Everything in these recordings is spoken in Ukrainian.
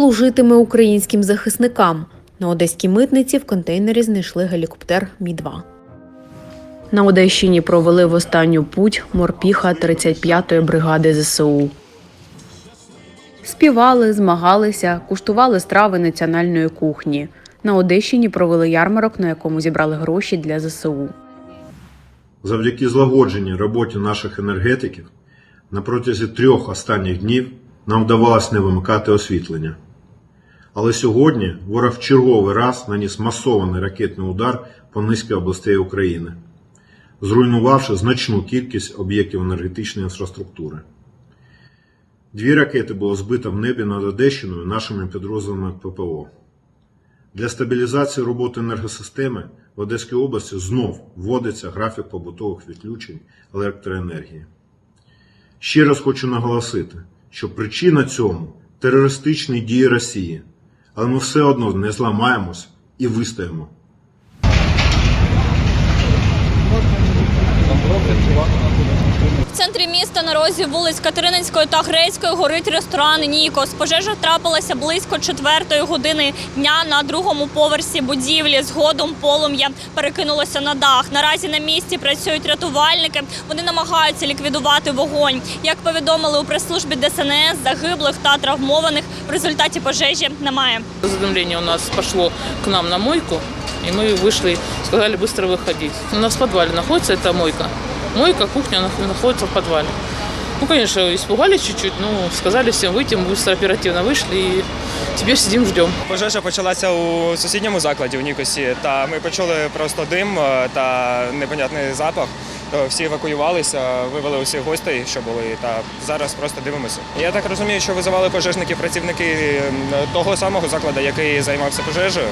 служитиме українським захисникам. На одеській митниці в контейнері знайшли гелікоптер Мі-2. На Одещині провели в останню путь морпіха 35-ї бригади ЗСУ. Співали, змагалися, куштували страви національної кухні. На Одещині провели ярмарок, на якому зібрали гроші для ЗСУ. Завдяки злагодженій роботі наших енергетиків на протязі трьох останніх днів нам вдавалось не вимикати освітлення. Але сьогодні ворог в черговий раз наніс масований ракетний удар по низці областей України, зруйнувавши значну кількість об'єктів енергетичної інфраструктури. Дві ракети було збито в небі над Одещиною нашими підрозділами ППО. Для стабілізації роботи енергосистеми в Одеській області знов вводиться графік побутових відключень електроенергії. Ще раз хочу наголосити, що причина цьому терористичні дії Росії, але ми все одно не зламаємось і вистоїмо. В центрі міста на розі вулиць Катерининської та Грецької горить ресторан Нікос. Пожежа трапилася близько четвертої години дня на другому поверсі будівлі. Згодом полум'я перекинулося на дах. Наразі на місці працюють рятувальники. Вони намагаються ліквідувати вогонь. Як повідомили у прес-службі ДСНС, загиблих та травмованих в результаті пожежі немає. Задымление у нас пошло к нам на мойку, и мы вышли, сказали быстро выходить. У нас в подвале находится эта мойка. Мойка, кухня нах- находится в подвале. Ну, конечно, испугались чуть-чуть, но сказали всем выйти, мы быстро оперативно вышли и теперь сидим, ждем. Пожежа почалася у сусідньому закладі в Нікосі, та ми почули просто дим е, та непонятний запах. То Всі евакуювалися, вивели усіх гостей, що були, та зараз просто дивимося. Я так розумію, що визивали пожежників працівники м, того самого закладу, який займався пожежею.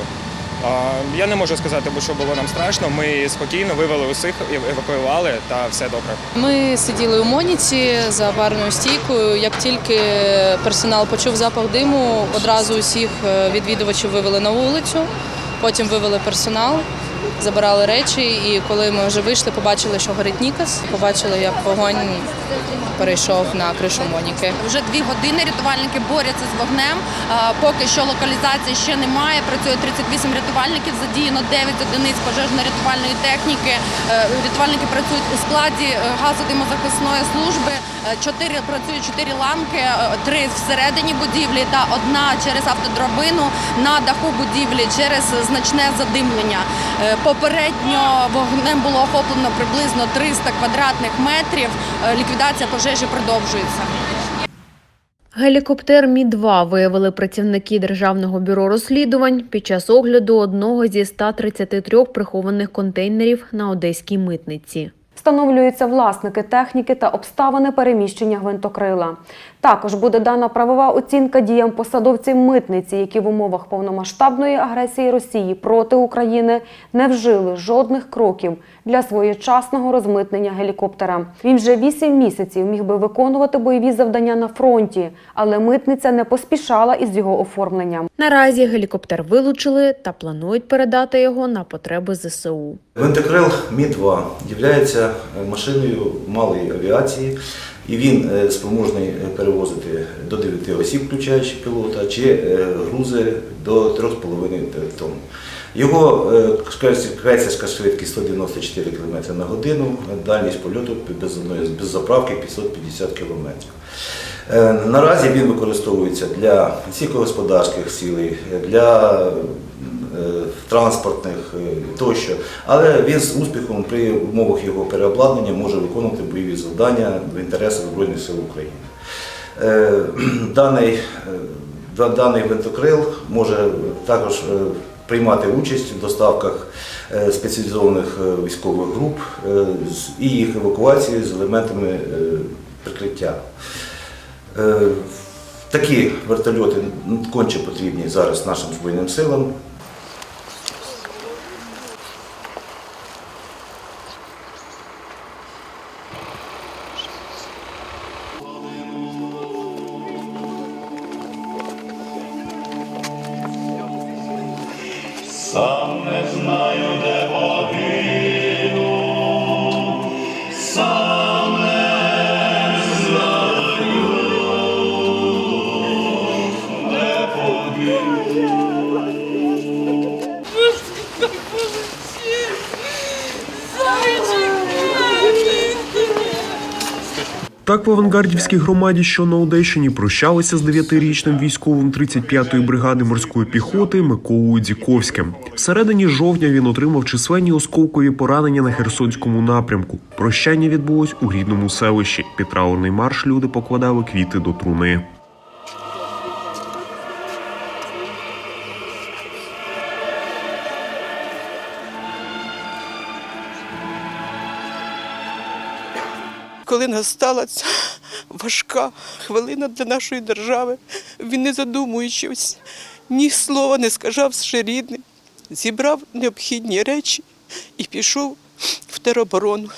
Я не можу сказати, бо що було нам страшно. Ми спокійно вивели усіх, евакуювали та все добре. Ми сиділи у Моніці за барною стійкою. Як тільки персонал почув запах диму, одразу усіх е, відвідувачів вивели на вулицю, потім вивели персонал, забирали речі. І коли ми вже вийшли, побачили, що горить Нікас. Побачили, як вогонь перейшов на кришу Моніки. Вже дві години рятувальники борються з вогнем. Поки що локалізації ще немає. Працює 38 рятувальників, задіяно 9 одиниць пожежно-рятувальної техніки. Е, Рятувальники працюють у складі е, газодимозахисної служби. Е, Чотири працюють чотири ланки, е, три всередині будівлі та одна через автодрабину на даху будівлі через значне задимлення. Е, Попередньо вогнем було охоплено приблизно 300 квадратних метрів. Ліквідація пожежі продовжується. Гелікоптер Мі-2 виявили працівники Державного бюро розслідувань під час огляду одного зі 133 прихованих контейнерів на одеській митниці. Встановлюються власники техніки та обставини переміщення гвинтокрила. Також буде дана правова оцінка діям посадовців митниці, які в умовах повномасштабної агресії Росії проти України не вжили жодних кроків для своєчасного розмитнення гелікоптера. Він вже 8 місяців міг би виконувати бойові завдання на фронті, але митниця не поспішала із його оформленням. Наразі гелікоптер вилучили та планують передати його на потреби ЗСУ. Гвинтокрил Мі-2 є машиною малої авіації, і він е, спроможний е, перевозити до 9 осіб, включаючи пілота, чи е, грузи до 3,5 тонн. Його е, крейсерська швидкість 194 км на годину, дальність польоту без, заправки 550 км. Е, Наразі він використовується для сільськогосподарських цілей, для е, транспортних е, тощо, але він з успіхом при умовах його переобладнання може виконувати бойові завдання в інтересах Збройних сил України. Е, Даний, е, даний гвинтокрил може також е, приймати участь в доставках е, спеціалізованих е, військових груп е, і їх евакуації з елементами е, прикриття. Е, Такі вертольоти конче потрібні зараз нашим Збройним силам. Сам не знаю, де Так в авангардівській громаді, що на Одещині, прощалися з 9-річним військовим 35-ї бригади морської піхоти Миколою Дзіковським. Всередині жовтня він отримав численні осколкові поранення на Херсонському напрямку. Прощання відбулось у рідному селищі. Під траурний марш люди покладали квіти до труни. Коли настала ця важка хвилина для нашої держави, він не задумуючись, ні слова не сказавши рідним, зібрав необхідні речі і пішов в тероборону.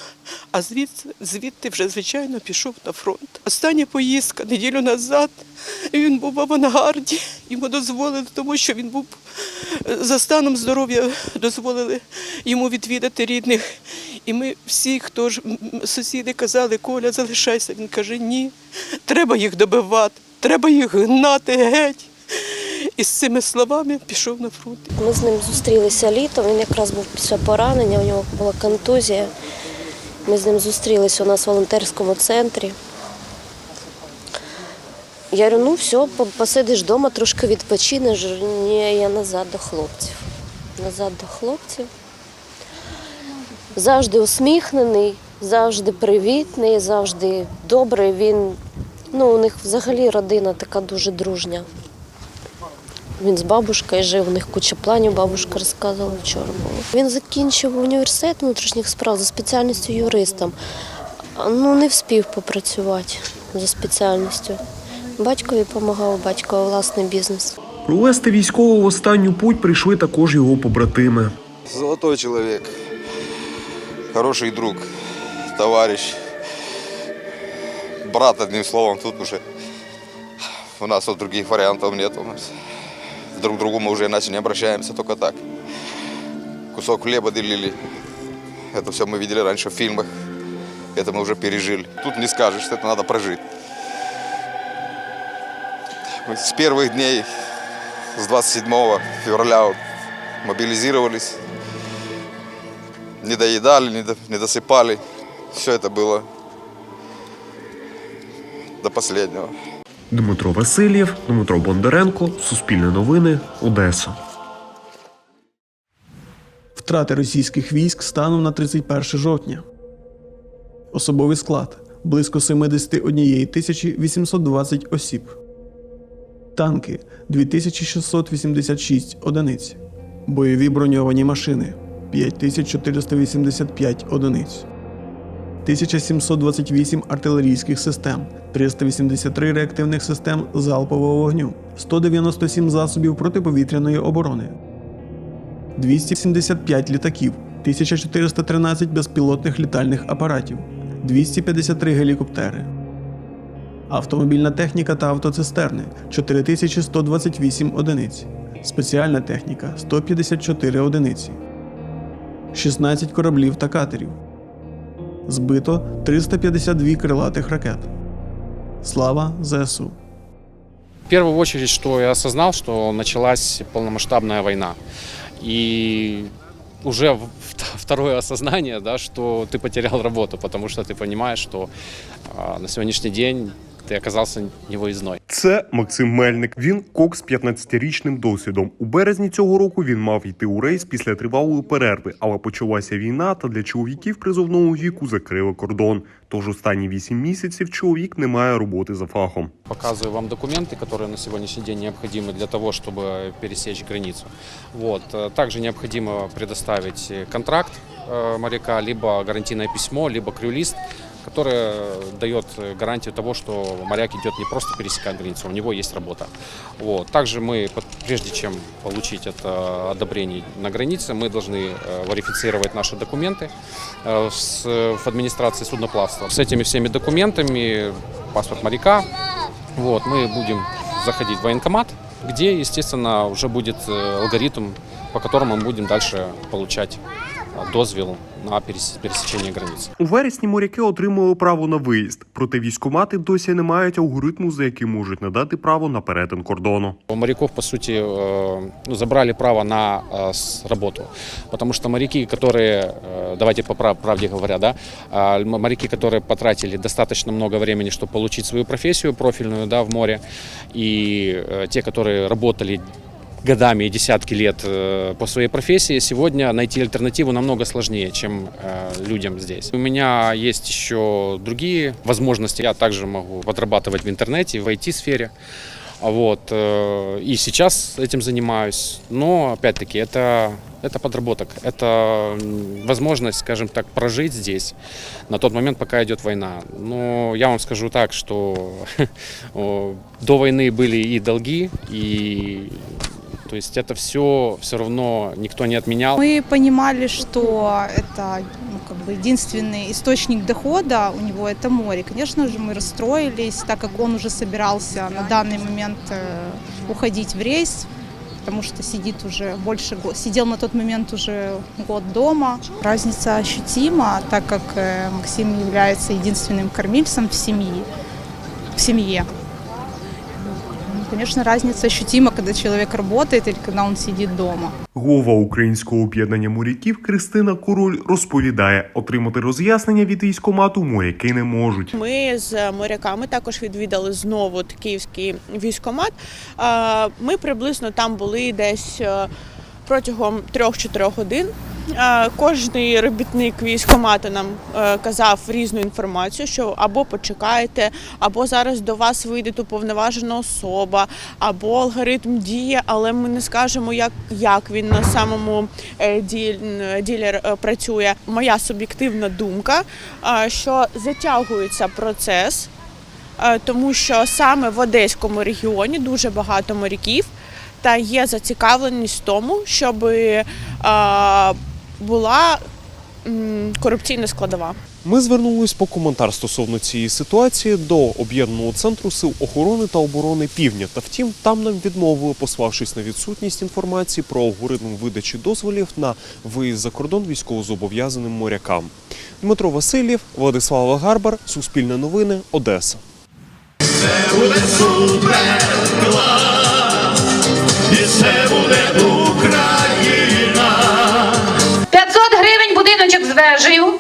А звідси, звідти вже, звичайно, пішов на фронт. Остання поїздка неділю назад він був в авангарді. Йому дозволили, тому що він був е, за станом здоров'я, дозволили йому відвідати рідних. І ми всі, хто ж сусіди казали, Коля, залишайся. Він каже, ні, треба їх добивати, треба їх гнати геть. І з цими словами пішов на фронт. Ми з ним зустрілися літом. Він якраз був після поранення, у нього була контузія. Ми з ним зустрілися у нас в волонтерському центрі. Я говорю, ну все, посидиш вдома, трошки відпочинеш. Ні, я назад до хлопців. Назад до хлопців. Завжди усміхнений, завжди привітний, завжди добрий. Він, ну, у них взагалі родина така дуже дружня. Він з бабушкою жив, у них куча планів, бабушка розказувала вчора було. Він закінчив університет внутрішніх справ за спеціальністю юристом. Ну, не встиг попрацювати за спеціальністю. Батькові допомагав, батько власний бізнес. Провести військового в останню путь прийшли також його побратими. Золотой человек, хороший друг, товарищ, брат, одним словом, тут уже у нас вот других вариантов нет. У нас. Друг к другу мы уже иначе не обращаемся, только так. Кусок хлеба делили. Это все мы видели раньше в фильмах. Это мы уже пережили. Тут не скажешь, что это надо прожить. С первых дней, с 27 февраля мобилизировались не доедали, не, до- не досыпали. Все это было до последнего. Дмитро Васильєв, Дмитро Бондаренко, Суспільне новини, Одеса. Втрати російських військ станом на 31 жовтня. Особовий склад близько 71 тисячі 820 осіб. Танки 2686 одиниць. Бойові броньовані машини 5485 одиниць. 1728 артилерійських систем, 383 реактивних систем залпового вогню, 197 засобів протиповітряної оборони, 275 літаків, 1413 безпілотних літальних апаратів, 253 гелікоптери. Автомобільна техніка та автоцистерни 4128 одиниць. Спеціальна техніка 154 одиниці. 16 кораблів та катерів. Збито 352 крилатих ракет. Слава ЗСУ! В первую очередь, что я осознал, что началась полномасштабная война. И уже второе осознание, да, что ты потерял работу, потому что ты понимаешь, что на сегодняшний день ты оказался невыездной. Це Максим Мельник. Він кок з 15-річним досвідом. У березні цього року він мав йти у рейс після тривалої перерви, але почалася війна, та для чоловіків призовного віку закрили кордон. Тож останні 8 місяців чоловік не має роботи за фахом. Показываю вам документы, которые на сегодняшний день необходимы для того, чтобы пересечь границу. Вот. Э, Также необходимо предоставить э, контракт э, моряка, либо гарантийное письмо, либо крюлист, Которое дает гарантию того, что моряк идет не просто пересекать границу, у него есть работа. Вот. Также мы, прежде чем получить это одобрение на границе, мы должны э, верифицировать наши документы э, в администрации судноплавства. С этими всеми документами, паспорт моряка, вот, мы будем заходить в военкомат, где, естественно, уже будет э, алгоритм, по которому мы будем дальше получать дозвіл на перес- пересечение границы. У вересні моряки отримали право на виїзд, проте військкомати досі не мають алгоритму, за яким можуть надати право на перетин кордону. У моряков, по сути, э, ну, забрали право на э, с- работу. Потому что моряки, которые, э, давайте по прав- правде говоря, да, а, м- моряки, которые потратили достаточно много времени, чтобы получить свою профессию профильную да, в море, и э, те, которые работали годами и десятки лет э, по своей профессии, сегодня найти альтернативу намного сложнее, чем э, людям здесь. У меня есть еще другие возможности. Я также могу подрабатывать в интернете, в IT-сфере. Вот. э, И сейчас этим занимаюсь. Но, опять-таки, это, это подработок. Это возможность, скажем так, прожить здесь на тот момент, пока идет война. Но я вам скажу так, что до войны были и долги, и то есть это все все равно никто не отменял. Мы понимали, что это ну, как бы единственный источник дохода у него это море. Конечно же, мы расстроились, так как он уже собирался на данный момент э, уходить в рейс, потому что сидит уже больше года, сидел на тот момент уже год дома. Разница ощутима, так как э, Максим является единственным кормильцем в семье. В семье. Конечно, разница ощутима, когда человек работает или когда он сидит дома. Голова Українського об'єднання моряків Кристина Король розповідає, отримати роз'яснення від військкомату моряки не можуть. Ми з моряками також відвідали знову київський військомат. Ми приблизно там були десь е, протягом 3-4 годин. Е, Кожний робітник військкомату нам е, казав різну інформацію, що або почекайте, або зараз до вас вийде уповноважена особа, або алгоритм діє, але ми не скажемо, як, як він на самому е, ділі працює. Моя суб'єктивна думка, що затягується процес, тому що саме в Одеському регіоні дуже багато моряків та є зацікавленість в тому, щоб е, була м, корупційна складова. Ми звернулись по коментар стосовно цієї ситуації до об'єднаного центру сил охорони та оборони Півдня. Та втім, там нам відмовили, пославшись на відсутність інформації про алгоритм видачі дозволів на виїзд за кордон військовозобов'язаним морякам. Дмитро Васильєв, Владислава Гарбар, Суспільне новини, Одеса. Будиночок.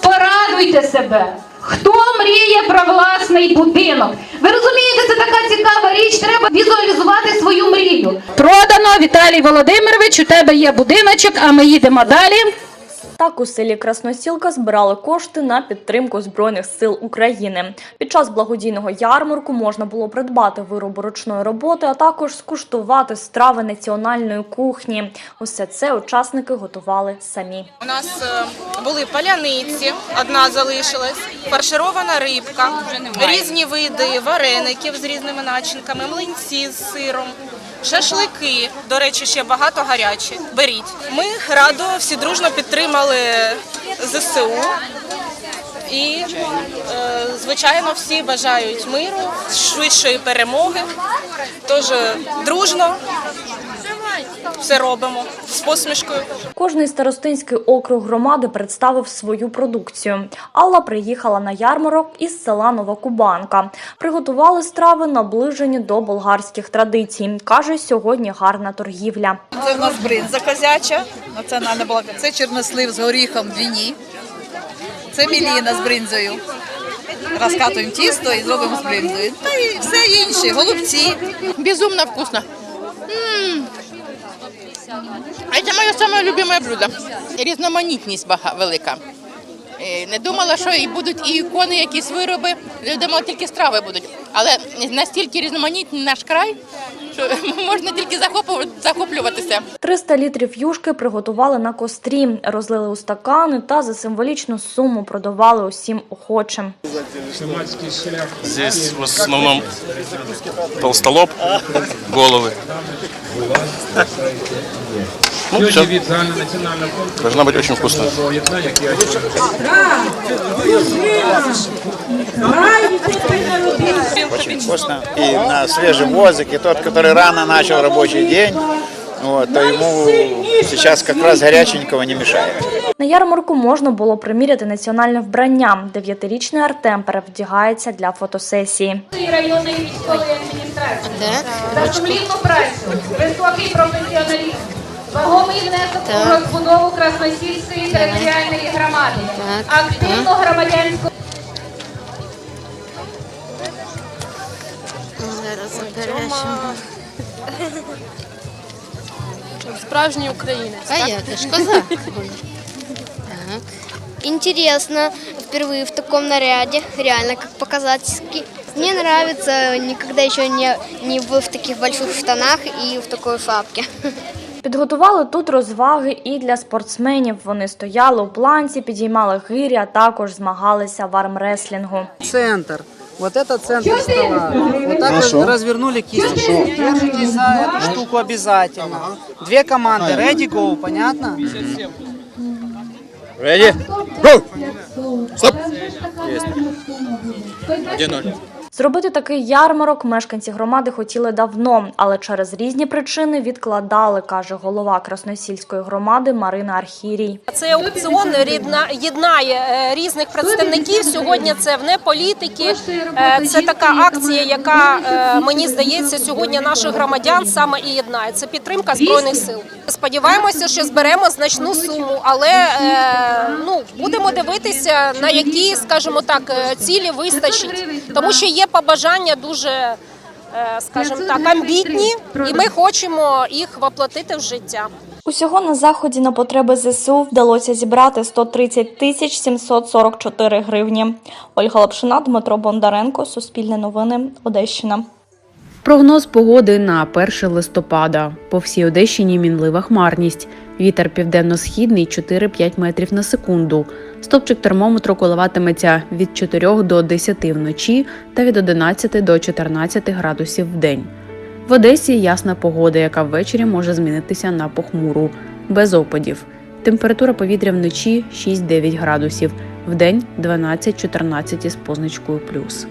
Порадуйте себе. Хто мріє про власний будинок? Ви розумієте, це така цікава річ. Треба візуалізувати свою мрію. Продано Віталій Володимирович. У тебе є будиночок, а ми їдемо далі. Так у селі Красносілка збирали кошти на підтримку Збройних сил України. Під час благодійного ярмарку можна було придбати вироби ручної роботи, а також скуштувати страви національної кухні. Усе це учасники готували самі. У нас е, були паляниці, одна залишилась, фарширована рибка, різні види вареників з різними начинками, млинці з сиром. Шашлики, до речі, ще багато гарячі. Беріть. Ми радо всі дружно підтримали ЗСУ. І, е, звичайно, всі бажають миру, швидшої перемоги. Тож дружно все робимо з посмішкою. Кожний старостинський округ громади представив свою продукцію. Алла приїхала на ярмарок із села Новокубанка. Приготували страви, наближені до болгарських традицій. каже, сьогодні гарна торгівля. Це в нас бринза козяча, національна була. Це чорнослив з горіхом двіні. Це міліна з бринзою. Розкатуємо тісто і зробимо з бринзою. Та і все інше, голубці. Безумно вкусно. М. Это моє саме любиме блюдо. Різноманітність бага- велика. Е, Не думала, що і будуть і ікони, якісь вироби. Я думала, тільки страви будуть. Але настільки різноманітний наш край, що можна тільки захоплювати- захоплюватися. 300 літрів юшки приготували на кострі, розлили у стакани та за символічну суму продавали усім охочим. Здесь в основном толстолоб, головы. Ну, все. Должна быть очень вкусно. Очень вкусно. И на свежем воздухе. Тот, который рано начал рабочий день, Вот, то ему сейчас как раз горяченького не мешает. На ярмарку можна було приміряти національне вбрання. Дев'ятирічний Артем перевдягається для фотосесії. районної військової адміністрації. За сумлінну працю, високий професіоналізм, вагомий внесок у розбудову Красносільської територіальної громади, активну громадянську Справжній українець. А так? я, ты ж коза. Интересно, впервые в таком наряде, реально как показательский. Мне нравится, никогда еще не, не был в таких больших штанах и в такой шапке. Підготували тут розваги і для спортсменів. Вони стояли у планці, підіймали гирі, а також змагалися в армреслінгу. Центр. Вот это центр стола. Вот так вот развернули кисточку. Держитесь за эту штуку обязательно. Две команды. Ready, go. Понятно? Ready? Go! Стоп! Зробити такий ярмарок мешканці громади хотіли давно, але через різні причини відкладали, каже голова Красносільської громади Марина Архірій. Цей аукціон рідна- єднає е, різних представників. Сьогодні це вне політики. Е, Це така акція, яка е, мені здається сьогодні наших громадян саме і єднає. Це підтримка збройних сил. Сподіваємося, що зберемо значну суму, але ну будемо дивитися на які, скажімо так, цілі вистачить, тому що є побажання дуже. е, Скажімо так, амбітні, і ми хочемо їх воплотити в життя. Усього на заході на потреби ЗСУ вдалося зібрати 130 тисяч 744 гривні. Ольга Лапшина, Дмитро Бондаренко, Суспільне новини, Одещина. Прогноз погоди на 1 листопада. По всій Одещині мінлива хмарність. Вітер південно-східний 4-5 метрів на секунду. Стопчик термометру коливатиметься від 4 до 10 вночі та від 11 до 14 градусів в день. В Одесі ясна погода, яка ввечері може змінитися на похмуру, без опадів. Температура повітря вночі 6-9 градусів, вдень 12-14 із позначкою плюс.